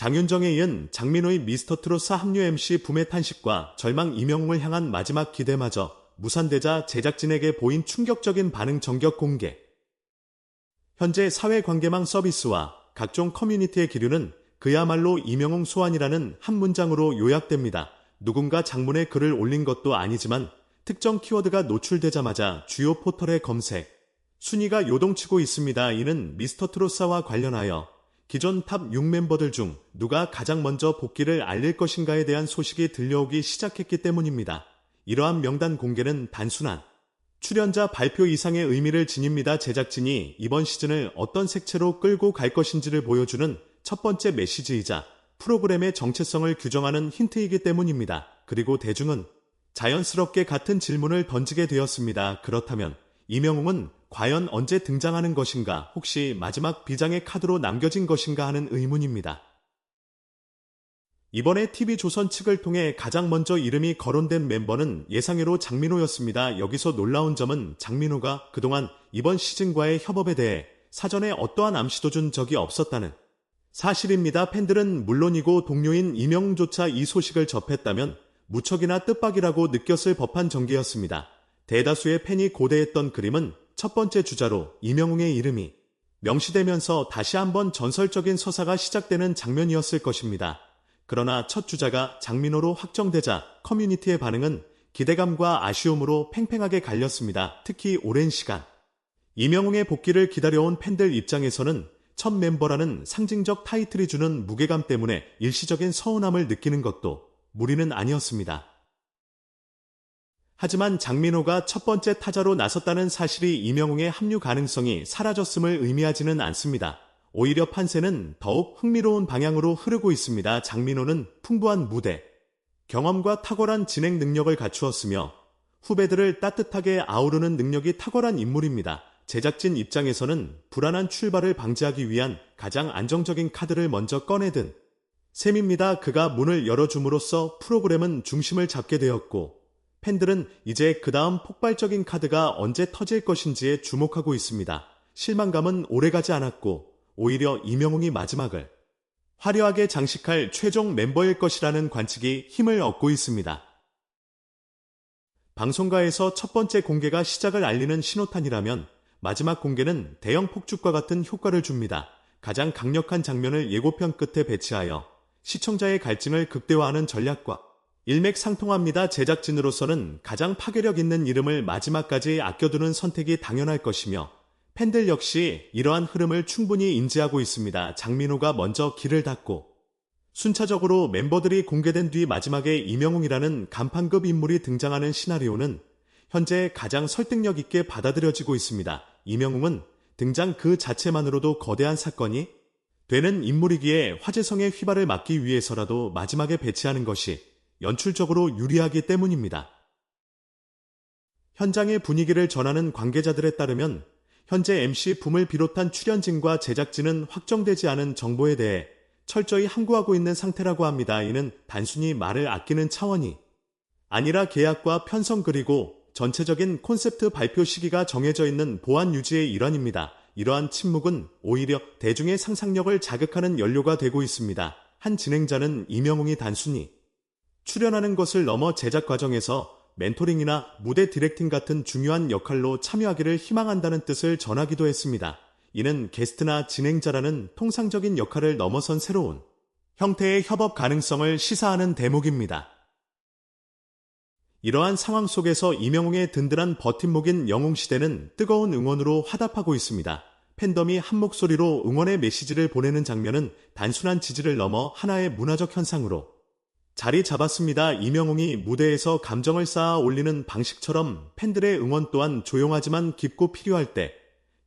장윤정에 이은 장민호의 미스터 트롯사 합류 MC 붐의 탄식과 절망 이명웅을 향한 마지막 기대마저 무산되자 제작진에게 보인 충격적인 반응 전격 공개. 현재 사회관계망 서비스와 각종 커뮤니티의 기류는 그야말로 이명웅 소환이라는 한 문장으로 요약됩니다. 누군가 장문에 글을 올린 것도 아니지만 특정 키워드가 노출되자마자 주요 포털의 검색, 순위가 요동치고 있습니다. 이는 미스터 트롯사와 관련하여 기존 탑 6멤버들 중 누가 가장 먼저 복귀를 알릴 것인가에 대한 소식이 들려오기 시작했기 때문입니다. 이러한 명단 공개는 단순한 출연자 발표 이상의 의미를 지닙니다. 제작진이 이번 시즌을 어떤 색채로 끌고 갈 것인지를 보여주는 첫 번째 메시지이자 프로그램의 정체성을 규정하는 힌트이기 때문입니다. 그리고 대중은 자연스럽게 같은 질문을 던지게 되었습니다. 그렇다면 이명웅은 과연 언제 등장하는 것인가 혹시 마지막 비장의 카드로 남겨진 것인가 하는 의문입니다. 이번에 TV조선 측을 통해 가장 먼저 이름이 거론된 멤버는 예상외로 장민호였습니다. 여기서 놀라운 점은 장민호가 그동안 이번 시즌과의 협업에 대해 사전에 어떠한 암시도 준 적이 없었다는 사실입니다. 팬들은 물론이고 동료인 이명조차 이 소식을 접했다면 무척이나 뜻밖이라고 느꼈을 법한 전개였습니다. 대다수의 팬이 고대했던 그림은 첫 번째 주자로 이명웅의 이름이 명시되면서 다시 한번 전설적인 서사가 시작되는 장면이었을 것입니다. 그러나 첫 주자가 장민호로 확정되자 커뮤니티의 반응은 기대감과 아쉬움으로 팽팽하게 갈렸습니다. 특히 오랜 시간. 이명웅의 복귀를 기다려온 팬들 입장에서는 첫 멤버라는 상징적 타이틀이 주는 무게감 때문에 일시적인 서운함을 느끼는 것도 무리는 아니었습니다. 하지만 장민호가 첫 번째 타자로 나섰다는 사실이 이명웅의 합류 가능성이 사라졌음을 의미하지는 않습니다. 오히려 판세는 더욱 흥미로운 방향으로 흐르고 있습니다. 장민호는 풍부한 무대, 경험과 탁월한 진행 능력을 갖추었으며 후배들을 따뜻하게 아우르는 능력이 탁월한 인물입니다. 제작진 입장에서는 불안한 출발을 방지하기 위한 가장 안정적인 카드를 먼저 꺼내든 셈입니다. 그가 문을 열어줌으로써 프로그램은 중심을 잡게 되었고 팬들은 이제 그 다음 폭발적인 카드가 언제 터질 것인지에 주목하고 있습니다. 실망감은 오래가지 않았고 오히려 이명웅이 마지막을 화려하게 장식할 최종 멤버일 것이라는 관측이 힘을 얻고 있습니다. 방송가에서 첫 번째 공개가 시작을 알리는 신호탄이라면 마지막 공개는 대형 폭죽과 같은 효과를 줍니다. 가장 강력한 장면을 예고편 끝에 배치하여 시청자의 갈증을 극대화하는 전략과 일맥상통합니다. 제작진으로서는 가장 파괴력 있는 이름을 마지막까지 아껴두는 선택이 당연할 것이며 팬들 역시 이러한 흐름을 충분히 인지하고 있습니다. 장민호가 먼저 길을 닫고 순차적으로 멤버들이 공개된 뒤 마지막에 이명웅이라는 간판급 인물이 등장하는 시나리오는 현재 가장 설득력 있게 받아들여지고 있습니다. 이명웅은 등장 그 자체만으로도 거대한 사건이 되는 인물이기에 화제성의 휘발을 막기 위해서라도 마지막에 배치하는 것이 연출적으로 유리하기 때문입니다. 현장의 분위기를 전하는 관계자들에 따르면 현재 MC 붐을 비롯한 출연진과 제작진은 확정되지 않은 정보에 대해 철저히 항구하고 있는 상태라고 합니다. 이는 단순히 말을 아끼는 차원이 아니라 계약과 편성 그리고 전체적인 콘셉트 발표 시기가 정해져 있는 보안 유지의 일환입니다. 이러한 침묵은 오히려 대중의 상상력을 자극하는 연료가 되고 있습니다. 한 진행자는 이명웅이 단순히 출연하는 것을 넘어 제작 과정에서 멘토링이나 무대 디렉팅 같은 중요한 역할로 참여하기를 희망한다는 뜻을 전하기도 했습니다. 이는 게스트나 진행자라는 통상적인 역할을 넘어선 새로운 형태의 협업 가능성을 시사하는 대목입니다. 이러한 상황 속에서 이명웅의 든든한 버팀목인 영웅시대는 뜨거운 응원으로 화답하고 있습니다. 팬덤이 한 목소리로 응원의 메시지를 보내는 장면은 단순한 지지를 넘어 하나의 문화적 현상으로 자리 잡았습니다. 이명웅이 무대에서 감정을 쌓아 올리는 방식처럼 팬들의 응원 또한 조용하지만 깊고 필요할 때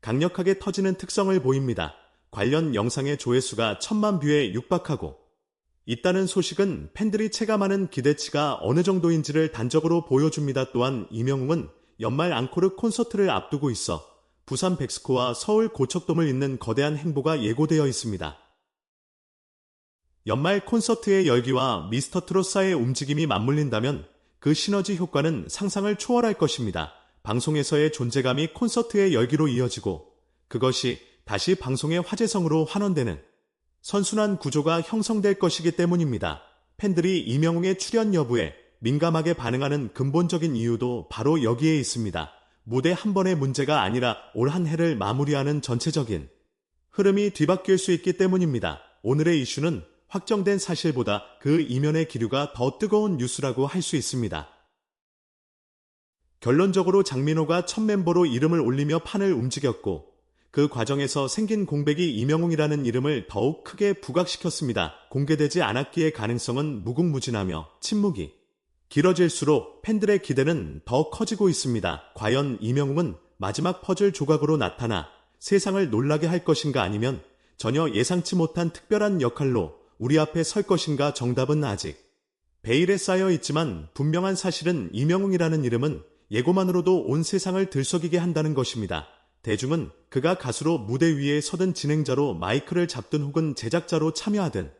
강력하게 터지는 특성을 보입니다. 관련 영상의 조회수가 천만 뷰에 육박하고 있다는 소식은 팬들이 체감하는 기대치가 어느 정도인지를 단적으로 보여줍니다. 또한 이명웅은 연말 앙코르 콘서트를 앞두고 있어 부산 백스코와 서울 고척돔을 잇는 거대한 행보가 예고되어 있습니다. 연말 콘서트의 열기와 미스터 트롯사의 움직임이 맞물린다면 그 시너지 효과는 상상을 초월할 것입니다. 방송에서의 존재감이 콘서트의 열기로 이어지고 그것이 다시 방송의 화제성으로 환원되는 선순환 구조가 형성될 것이기 때문입니다. 팬들이 이명웅의 출연 여부에 민감하게 반응하는 근본적인 이유도 바로 여기에 있습니다. 무대 한 번의 문제가 아니라 올 한 해를 마무리하는 전체적인 흐름이 뒤바뀔 수 있기 때문입니다. 오늘의 이슈는 확정된 사실보다 그 이면의 기류가 더 뜨거운 뉴스라고 할 수 있습니다. 결론적으로 장민호가 첫 멤버로 이름을 올리며 판을 움직였고 그 과정에서 생긴 공백이 이명웅이라는 이름을 더욱 크게 부각시켰습니다. 공개되지 않았기에 가능성은 무궁무진하며 침묵이 길어질수록 팬들의 기대는 더 커지고 있습니다. 과연 이명웅은 마지막 퍼즐 조각으로 나타나 세상을 놀라게 할 것인가 아니면 전혀 예상치 못한 특별한 역할로 우리 앞에 설 것인가 정답은 아직 베일에 쌓여 있지만 분명한 사실은 이명웅이라는 이름은 예고만으로도 온 세상을 들썩이게 한다는 것입니다. 대중은 그가 가수로 무대 위에 서든 진행자로 마이크를 잡든 혹은 제작자로 참여하든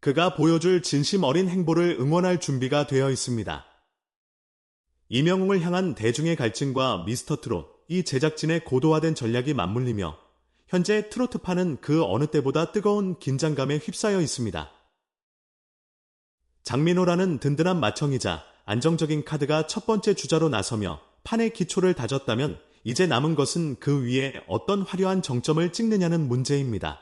그가 보여줄 진심 어린 행보를 응원할 준비가 되어 있습니다. 이명웅을 향한 대중의 갈증과 미스터 트롯, 이 제작진의 고도화된 전략이 맞물리며 현재 트로트파는 그 어느 때보다 뜨거운 긴장감에 휩싸여 있습니다. 장민호라는 든든한 마청이자 안정적인 카드가 첫 번째 주자로 나서며 판의 기초를 다졌다면 이제 남은 것은 그 위에 어떤 화려한 정점을 찍느냐는 문제입니다.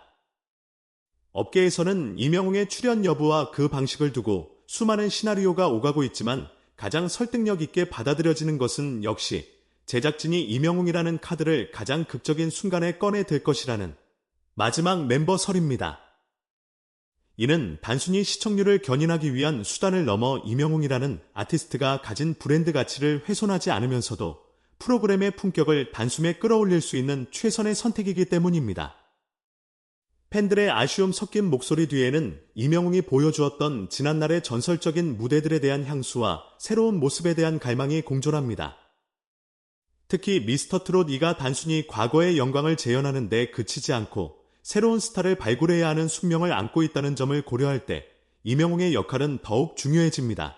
업계에서는 이명웅의 출연 여부와 그 방식을 두고 수많은 시나리오가 오가고 있지만 가장 설득력 있게 받아들여지는 것은 역시 제작진이 이명웅이라는 카드를 가장 극적인 순간에 꺼내 들 것이라는 마지막 멤버설입니다. 이는 단순히 시청률을 견인하기 위한 수단을 넘어 이명웅이라는 아티스트가 가진 브랜드 가치를 훼손하지 않으면서도 프로그램의 품격을 단숨에 끌어올릴 수 있는 최선의 선택이기 때문입니다. 팬들의 아쉬움 섞인 목소리 뒤에는 이명웅이 보여주었던 지난날의 전설적인 무대들에 대한 향수와 새로운 모습에 대한 갈망이 공존합니다. 특히 미스터 트롯 이가 단순히 과거의 영광을 재현하는 데 그치지 않고 새로운 스타를 발굴해야 하는 숙명을 안고 있다는 점을 고려할 때 이명웅의 역할은 더욱 중요해집니다.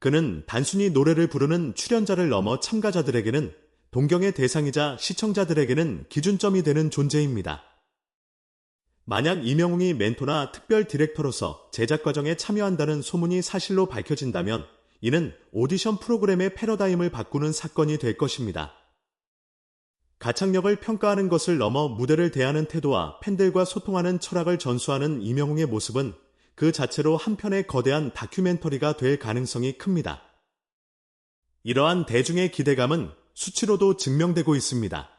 그는 단순히 노래를 부르는 출연자를 넘어 참가자들에게는 동경의 대상이자 시청자들에게는 기준점이 되는 존재입니다. 만약 이명웅이 멘토나 특별 디렉터로서 제작 과정에 참여한다는 소문이 사실로 밝혀진다면 이는 오디션 프로그램의 패러다임을 바꾸는 사건이 될 것입니다. 가창력을 평가하는 것을 넘어 무대를 대하는 태도와 팬들과 소통하는 철학을 전수하는 이명웅의 모습은 그 자체로 한편의 거대한 다큐멘터리가 될 가능성이 큽니다. 이러한 대중의 기대감은 수치로도 증명되고 있습니다.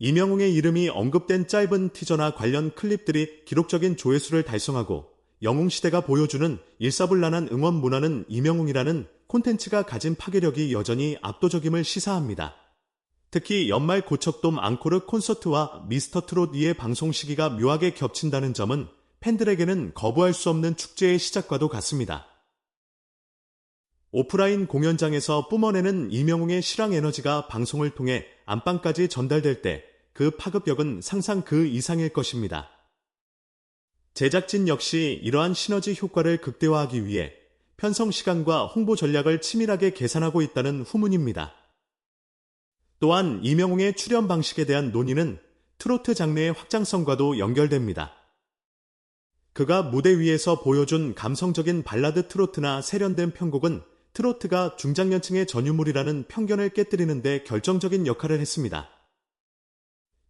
이명웅의 이름이 언급된 짧은 티저나 관련 클립들이 기록적인 조회수를 달성하고 영웅시대가 보여주는 일사불란한 응원 문화는 이명웅이라는 콘텐츠가 가진 파괴력이 여전히 압도적임을 시사합니다. 특히 연말 고척돔 앙코르 콘서트와 미스터 트롯 2의 방송 시기가 묘하게 겹친다는 점은 팬들에게는 거부할 수 없는 축제의 시작과도 같습니다. 오프라인 공연장에서 뿜어내는 이명웅의 실황 에너지가 방송을 통해 안방까지 전달될 때 그 파급력은 상상 그 이상일 것입니다. 제작진 역시 이러한 시너지 효과를 극대화하기 위해 편성 시간과 홍보 전략을 치밀하게 계산하고 있다는 후문입니다. 또한 이명웅의 출연 방식에 대한 논의는 트로트 장르의 확장성과도 연결됩니다. 그가 무대 위에서 보여준 감성적인 발라드 트로트나 세련된 편곡은 트로트가 중장년층의 전유물이라는 편견을 깨뜨리는데 결정적인 역할을 했습니다.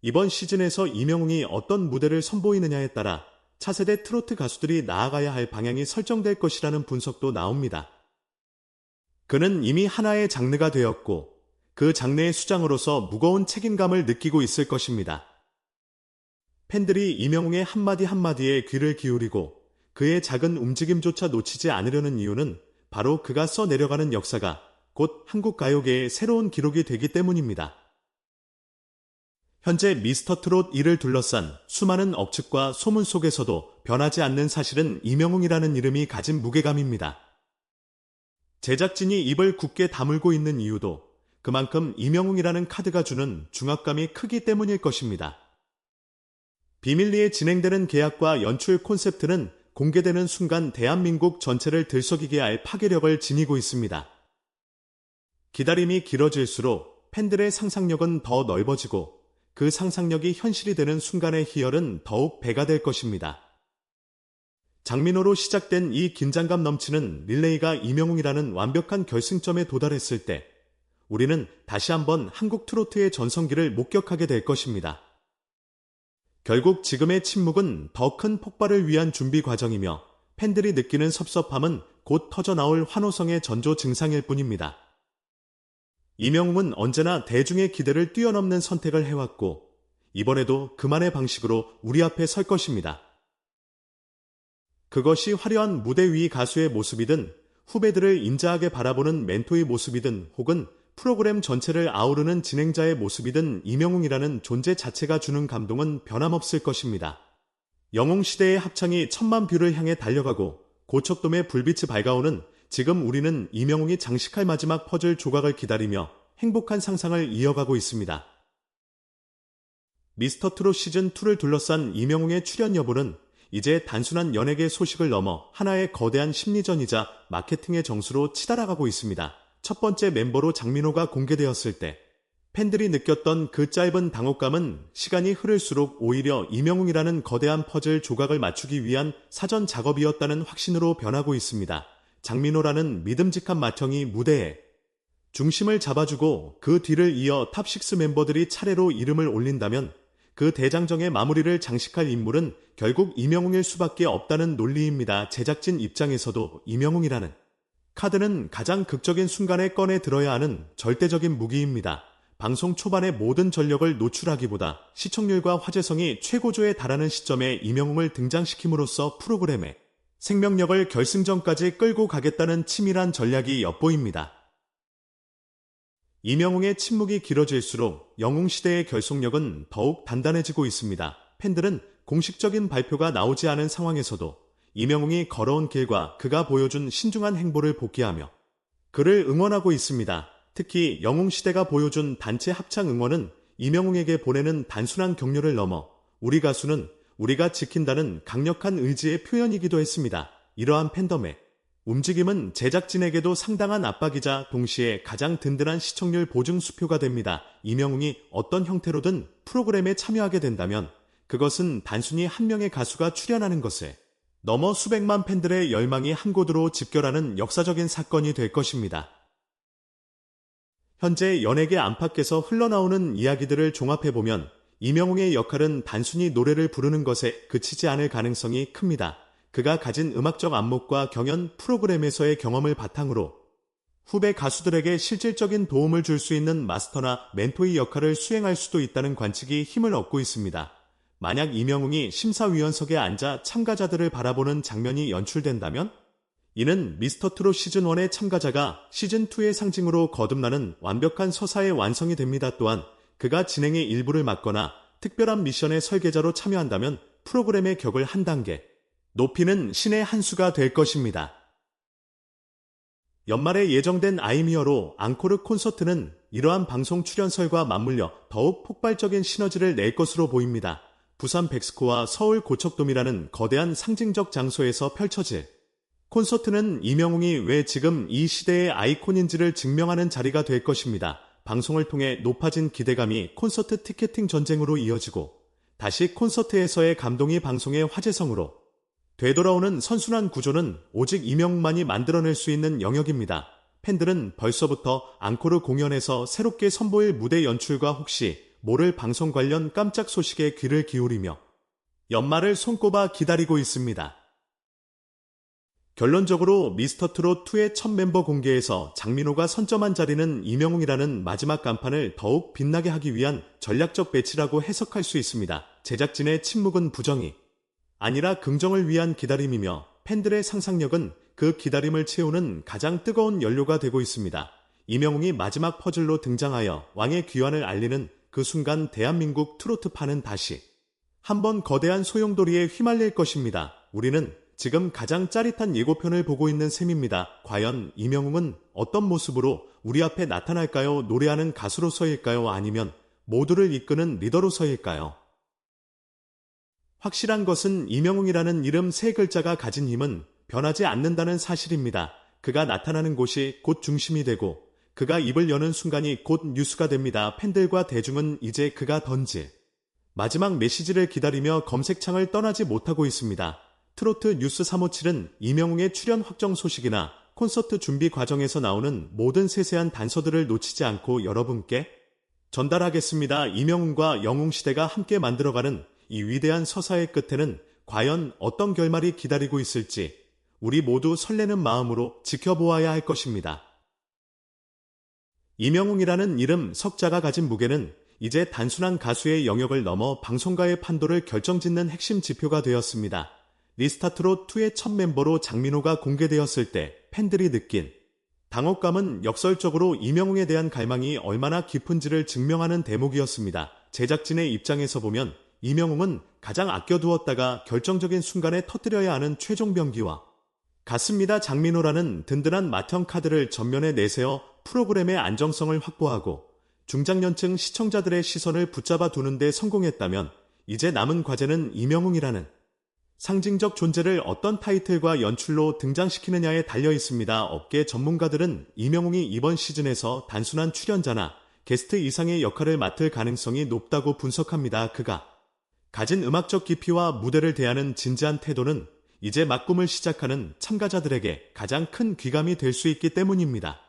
이번 시즌에서 이명웅이 어떤 무대를 선보이느냐에 따라 차세대 트로트 가수들이 나아가야 할 방향이 설정될 것이라는 분석도 나옵니다. 그는 이미 하나의 장르가 되었고 그 장르의 수장으로서 무거운 책임감을 느끼고 있을 것입니다. 팬들이 이명웅의 한마디 한마디에 귀를 기울이고 그의 작은 움직임조차 놓치지 않으려는 이유는 바로 그가 써내려가는 역사가 곧 한국 가요계의 새로운 기록이 되기 때문입니다. 현재 미스터 트롯 2를 둘러싼 수많은 억측과 소문 속에서도 변하지 않는 사실은 이명웅이라는 이름이 가진 무게감입니다. 제작진이 입을 굳게 다물고 있는 이유도 그만큼 이명웅이라는 카드가 주는 중압감이 크기 때문일 것입니다. 비밀리에 진행되는 계약과 연출 콘셉트는 공개되는 순간 대한민국 전체를 들썩이게 할 파괴력을 지니고 있습니다. 기다림이 길어질수록 팬들의 상상력은 더 넓어지고 그 상상력이 현실이 되는 순간의 희열은 더욱 배가 될 것입니다. 장민호로 시작된 이 긴장감 넘치는 릴레이가 이명웅이라는 완벽한 결승점에 도달했을 때 우리는 다시 한번 한국 트로트의 전성기를 목격하게 될 것입니다. 결국 지금의 침묵은 더 큰 폭발을 위한 준비 과정이며 팬들이 느끼는 섭섭함은 곧 터져나올 환호성의 전조 증상일 뿐입니다. 이명웅은 언제나 대중의 기대를 뛰어넘는 선택을 해왔고 이번에도 그만의 방식으로 우리 앞에 설 것입니다. 그것이 화려한 무대 위 가수의 모습이든 후배들을 인자하게 바라보는 멘토의 모습이든 혹은 프로그램 전체를 아우르는 진행자의 모습이든 이명웅이라는 존재 자체가 주는 감동은 변함없을 것입니다. 영웅 시대의 합창이 천만 뷰를 향해 달려가고 고척돔의 불빛이 밝아오는 지금 우리는 이명웅이 장식할 마지막 퍼즐 조각을 기다리며 행복한 상상을 이어가고 있습니다. 미스터 트롯 시즌2를 둘러싼 이명웅의 출연 여부는 이제 단순한 연예계 소식을 넘어 하나의 거대한 심리전이자 마케팅의 정수로 치달아가고 있습니다. 첫 번째 멤버로 장민호가 공개되었을 때 팬들이 느꼈던 그 짧은 당혹감은 시간이 흐를수록 오히려 이명웅이라는 거대한 퍼즐 조각을 맞추기 위한 사전 작업이었다는 확신으로 변하고 있습니다. 장민호라는 믿음직한 맏형이 무대에 중심을 잡아주고 그 뒤를 이어 탑6 멤버들이 차례로 이름을 올린다면 그 대장정의 마무리를 장식할 인물은 결국 이명웅일 수밖에 없다는 논리입니다. 제작진 입장에서도 이명웅이라는 카드는 가장 극적인 순간에 꺼내 들어야 하는 절대적인 무기입니다. 방송 초반의 모든 전력을 노출하기보다 시청률과 화제성이 최고조에 달하는 시점에 이명웅을 등장시킴으로써 프로그램의 생명력을 결승전까지 끌고 가겠다는 치밀한 전략이 엿보입니다. 이명웅의 침묵이 길어질수록 영웅 시대의 결속력은 더욱 단단해지고 있습니다. 팬들은 공식적인 발표가 나오지 않은 상황에서도 이명웅이 걸어온 길과 그가 보여준 신중한 행보를 복귀하며 그를 응원하고 있습니다. 특히 영웅 시대가 보여준 단체 합창 응원은 이명웅에게 보내는 단순한 격려를 넘어 우리 가수는 우리가 지킨다는 강력한 의지의 표현이기도 했습니다. 이러한 팬덤의 움직임은 제작진에게도 상당한 압박이자 동시에 가장 든든한 시청률 보증 수표가 됩니다. 이명웅이 어떤 형태로든 프로그램에 참여하게 된다면 그것은 단순히 한 명의 가수가 출연하는 것에 넘어 수백만 팬들의 열망이 한 곳으로 집결하는 역사적인 사건이 될 것입니다. 현재 연예계 안팎에서 흘러나오는 이야기들을 종합해보면 이명웅의 역할은 단순히 노래를 부르는 것에 그치지 않을 가능성이 큽니다. 그가 가진 음악적 안목과 경연 프로그램에서의 경험을 바탕으로 후배 가수들에게 실질적인 도움을 줄 수 있는 마스터나 멘토의 역할을 수행할 수도 있다는 관측이 힘을 얻고 있습니다. 만약 이명웅이 심사위원석에 앉아 참가자들을 바라보는 장면이 연출된다면 이는 미스터 트롯 시즌1의 참가자가 시즌2의 상징으로 거듭나는 완벽한 서사의 완성이 됩니다. 또한 그가 진행의 일부를 맡거나 특별한 미션의 설계자로 참여한다면 프로그램의 격을 한 단계 높이는 신의 한 수가 될 것입니다. 연말에 예정된 아이미어로 앙코르 콘서트는 이러한 방송 출연설과 맞물려 더욱 폭발적인 시너지를 낼 것으로 보입니다. 부산 백스코와 서울 고척돔이라는 거대한 상징적 장소에서 펼쳐질 콘서트는 이명웅이 왜 지금 이 시대의 아이콘인지를 증명하는 자리가 될 것입니다. 방송을 통해 높아진 기대감이 콘서트 티켓팅 전쟁으로 이어지고 다시 콘서트에서의 감동이 방송의 화제성으로 되돌아오는 선순환 구조는 오직 이명웅만이 만들어낼 수 있는 영역입니다. 팬들은 벌써부터 앙코르 공연에서 새롭게 선보일 무대 연출과 혹시 모를 방송 관련 깜짝 소식에 귀를 기울이며 연말을 손꼽아 기다리고 있습니다. 결론적으로 미스터 트롯 2의 첫 멤버 공개에서 장민호가 선점한 자리는 이명웅이라는 마지막 간판을 더욱 빛나게 하기 위한 전략적 배치라고 해석할 수 있습니다. 제작진의 침묵은 부정이 아니라 긍정을 위한 기다림이며 팬들의 상상력은 그 기다림을 채우는 가장 뜨거운 연료가 되고 있습니다. 이명웅이 마지막 퍼즐로 등장하여 왕의 귀환을 알리는 그 순간 대한민국 트로트파는 다시 한번 거대한 소용돌이에 휘말릴 것입니다. 우리는 지금 가장 짜릿한 예고편을 보고 있는 셈입니다. 과연 이명웅은 어떤 모습으로 우리 앞에 나타날까요? 노래하는 가수로서일까요? 아니면 모두를 이끄는 리더로서일까요? 확실한 것은 이명웅이라는 이름 세 글자가 가진 힘은 변하지 않는다는 사실입니다. 그가 나타나는 곳이 곧 중심이 되고 그가 입을 여는 순간이 곧 뉴스가 됩니다. 팬들과 대중은 이제 그가 던질 마지막 메시지를 기다리며 검색창을 떠나지 못하고 있습니다. 트로트 뉴스 357은 이명웅의 출연 확정 소식이나 콘서트 준비 과정에서 나오는 모든 세세한 단서들을 놓치지 않고 여러분께 전달하겠습니다. 이명웅과 영웅 시대가 함께 만들어가는 이 위대한 서사의 끝에는 과연 어떤 결말이 기다리고 있을지 우리 모두 설레는 마음으로 지켜보아야 할 것입니다. 이명웅이라는 이름 석자가 가진 무게는 이제 단순한 가수의 영역을 넘어 방송가의 판도를 결정짓는 핵심 지표가 되었습니다. 리스타트로 2의 첫 멤버로 장민호가 공개되었을 때 팬들이 느낀 당혹감은 역설적으로 이명웅에 대한 갈망이 얼마나 깊은지를 증명하는 대목이었습니다. 제작진의 입장에서 보면 이명웅은 가장 아껴두었다가 결정적인 순간에 터뜨려야 하는 최종 병기와 같습니다. 장민호라는 든든한 맏형 카드를 전면에 내세워 프로그램의 안정성을 확보하고 중장년층 시청자들의 시선을 붙잡아 두는데 성공했다면 이제 남은 과제는 이명웅이라는 상징적 존재를 어떤 타이틀과 연출로 등장시키느냐에 달려 있습니다. 업계 전문가들은 이명웅이 이번 시즌에서 단순한 출연자나 게스트 이상의 역할을 맡을 가능성이 높다고 분석합니다. 그가 가진 음악적 깊이와 무대를 대하는 진지한 태도는 이제 막 꿈을 시작하는 참가자들에게 가장 큰 귀감이 될 수 있기 때문입니다.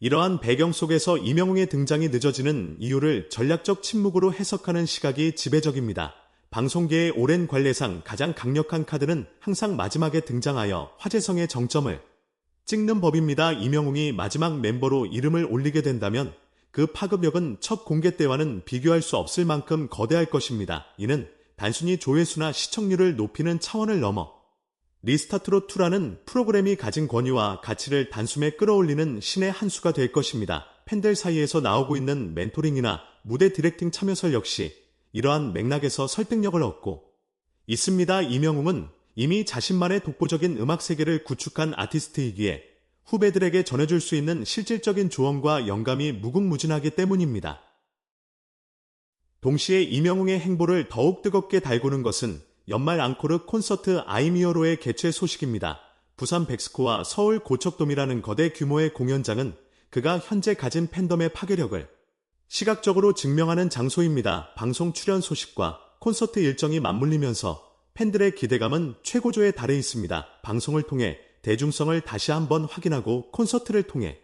이러한 배경 속에서 이명웅의 등장이 늦어지는 이유를 전략적 침묵으로 해석하는 시각이 지배적입니다. 방송계의 오랜 관례상 가장 강력한 카드는 항상 마지막에 등장하여 화제성의 정점을 찍는 법입니다. 이명웅이 마지막 멤버로 이름을 올리게 된다면 그 파급력은 첫 공개 때와는 비교할 수 없을 만큼 거대할 것입니다. 이는 단순히 조회수나 시청률을 높이는 차원을 넘어 리스타트로 2라는 프로그램이 가진 권위와 가치를 단숨에 끌어올리는 신의 한 수가 될 것입니다. 팬들 사이에서 나오고 있는 멘토링이나 무대 디렉팅 참여설 역시 이러한 맥락에서 설득력을 얻고 있습니다. 이명웅은 이미 자신만의 독보적인 음악 세계를 구축한 아티스트이기에 후배들에게 전해줄 수 있는 실질적인 조언과 영감이 무궁무진하기 때문입니다. 동시에 이명웅의 행보를 더욱 뜨겁게 달구는 것은 연말 앙코르 콘서트 아이미어로의 개최 소식입니다. 부산 백스코와 서울 고척돔이라는 거대 규모의 공연장은 그가 현재 가진 팬덤의 파괴력을 시각적으로 증명하는 장소입니다. 방송 출연 소식과 콘서트 일정이 맞물리면서 팬들의 기대감은 최고조에 달해 있습니다. 방송을 통해 대중성을 다시 한번 확인하고 콘서트를 통해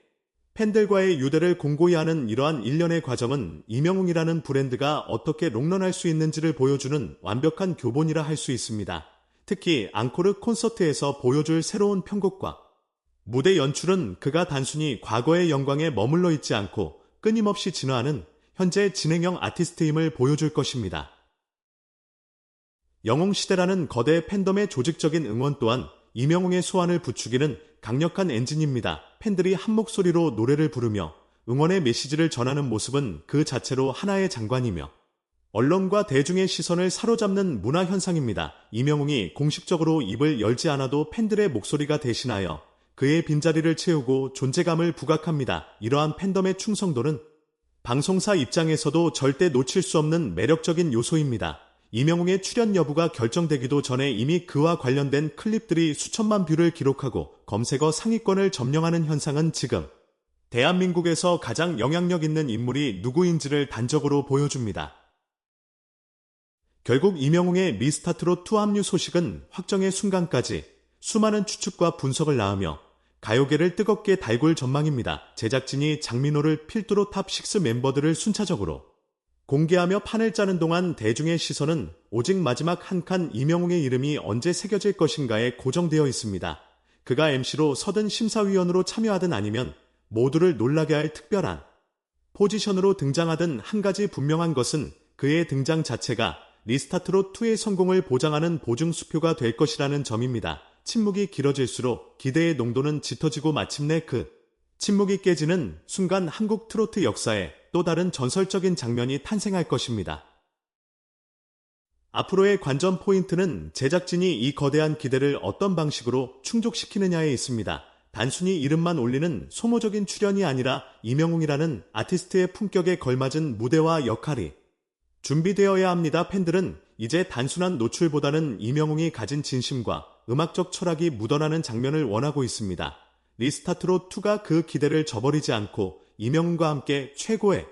팬들과의 유대를 공고히 하는 이러한 일련의 과정은 이명웅이라는 브랜드가 어떻게 롱런할 수 있는지를 보여주는 완벽한 교본이라 할 수 있습니다. 특히 앙코르 콘서트에서 보여줄 새로운 편곡과 무대 연출은 그가 단순히 과거의 영광에 머물러 있지 않고 끊임없이 진화하는 현재 진행형 아티스트임을 보여줄 것입니다. 영웅시대라는 거대 팬덤의 조직적인 응원 또한 이명웅의 소환을 부추기는 강력한 엔진입니다. 팬들이 한 목소리로 노래를 부르며 응원의 메시지를 전하는 모습은 그 자체로 하나의 장관이며 언론과 대중의 시선을 사로잡는 문화 현상입니다. 이명웅이 공식적으로 입을 열지 않아도 팬들의 목소리가 대신하여 그의 빈자리를 채우고 존재감을 부각합니다. 이러한 팬덤의 충성도는 방송사 입장에서도 절대 놓칠 수 없는 매력적인 요소입니다. 이명웅의 출연 여부가 결정되기도 전에 이미 그와 관련된 클립들이 수천만 뷰를 기록하고 검색어 상위권을 점령하는 현상은 지금 대한민국에서 가장 영향력 있는 인물이 누구인지를 단적으로 보여줍니다. 결국 이명웅의 미스타트로 투 합류 소식은 확정의 순간까지 수많은 추측과 분석을 낳으며 가요계를 뜨겁게 달굴 전망입니다. 제작진이 장민호를 필두로 탑 6 멤버들을 순차적으로 공개하며 판을 짜는 동안 대중의 시선은 오직 마지막 한 칸 이명웅의 이름이 언제 새겨질 것인가에 고정되어 있습니다. 그가 MC로 서든 심사위원으로 참여하든 아니면 모두를 놀라게 할 특별한 포지션으로 등장하든 한 가지 분명한 것은 그의 등장 자체가 리스타트로 2의 성공을 보장하는 보증 수표가 될 것이라는 점입니다. 침묵이 길어질수록 기대의 농도는 짙어지고 마침내 그 침묵이 깨지는 순간 한국 트로트 역사에 또 다른 전설적인 장면이 탄생할 것입니다. 앞으로의 관전 포인트는 제작진이 이 거대한 기대를 어떤 방식으로 충족시키느냐에 있습니다. 단순히 이름만 올리는 소모적인 출연이 아니라 이명웅이라는 아티스트의 품격에 걸맞은 무대와 역할이 준비되어야 합니다. 팬들은 이제 단순한 노출보다는 이명웅이 가진 진심과 음악적 철학이 묻어나는 장면을 원하고 있습니다. 리스타트로 2가 그 기대를 저버리지 않고 이명웅과 함께 최고의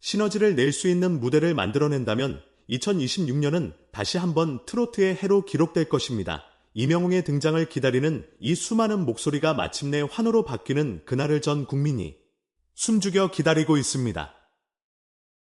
시너지를 낼 수 있는 무대를 만들어낸다면 2026년은 다시 한번 트로트의 해로 기록될 것입니다. 이명웅의 등장을 기다리는 이 수많은 목소리가 마침내 환호로 바뀌는 그날을 전 국민이 숨죽여 기다리고 있습니다.